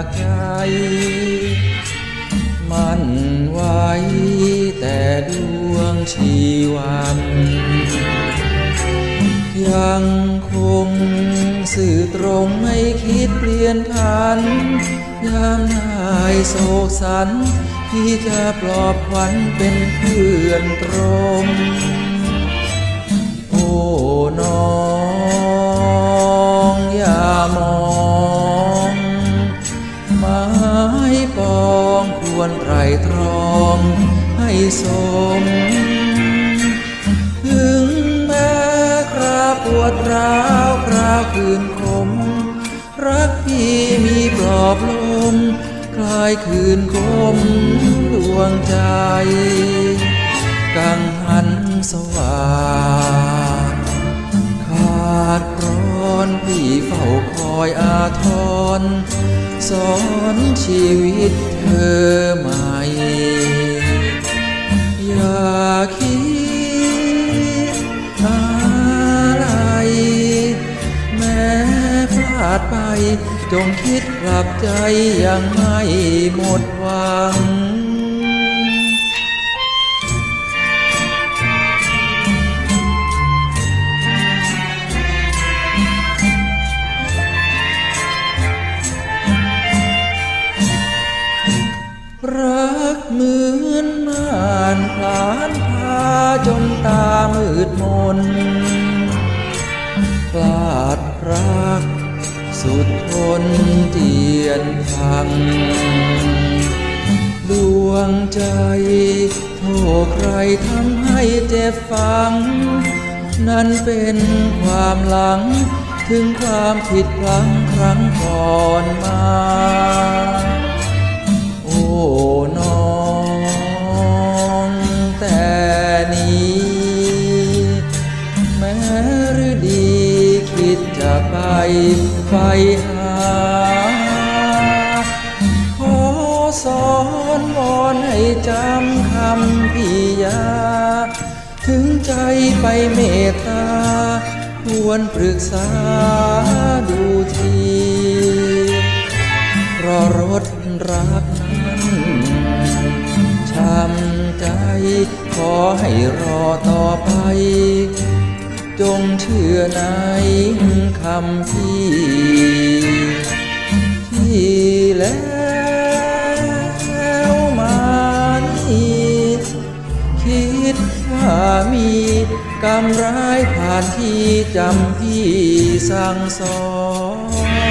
จากใจ มันไว้แต่ดวงชีวัน ยังคงสื่อตรงไม่คิดเปลี่ยนผัน ยามนายโศกสัน ที่จะปลอบขวัญเป็นเพื่อนตรง โอ้น้อ ไตรตรองให้สม ถึงแม้คราปวดร้าวคราคืนคม รักพี่มีปลอบลมคลายคืนคมดวงใจ กังหันสว่างขาดร้อนพี่เฝ้า อยอาทรสอนชีวิตเธอใหม่ อย่าคิดอะไร แม้พลาดไป จงคิดกลับใจยังไม่หมดหวัง รักเหมือนม่านผลานพาจนตามืดมนพลาดรักสุดทนเตียนพังดวงใจโทษใครทำให้เจ็บฟัง นั่นเป็นความหลัง ถึงความผิดพลั้งครั้งก่อนมา น้องแต่นี้แม้รือดีคิดจะไปไฟหาขอสอนวอนให้จำคำพี่ยา ถึงใจไปเมตตาควรปรึกษาดูทีเพราะรถรัก ช้ำใจขอให้รอต่อไป จงเชื่อในคำพี่ที่แล้วมานี้คิดว่ามีกรรมร้ายผ่านที่จำพี่สั่งสอน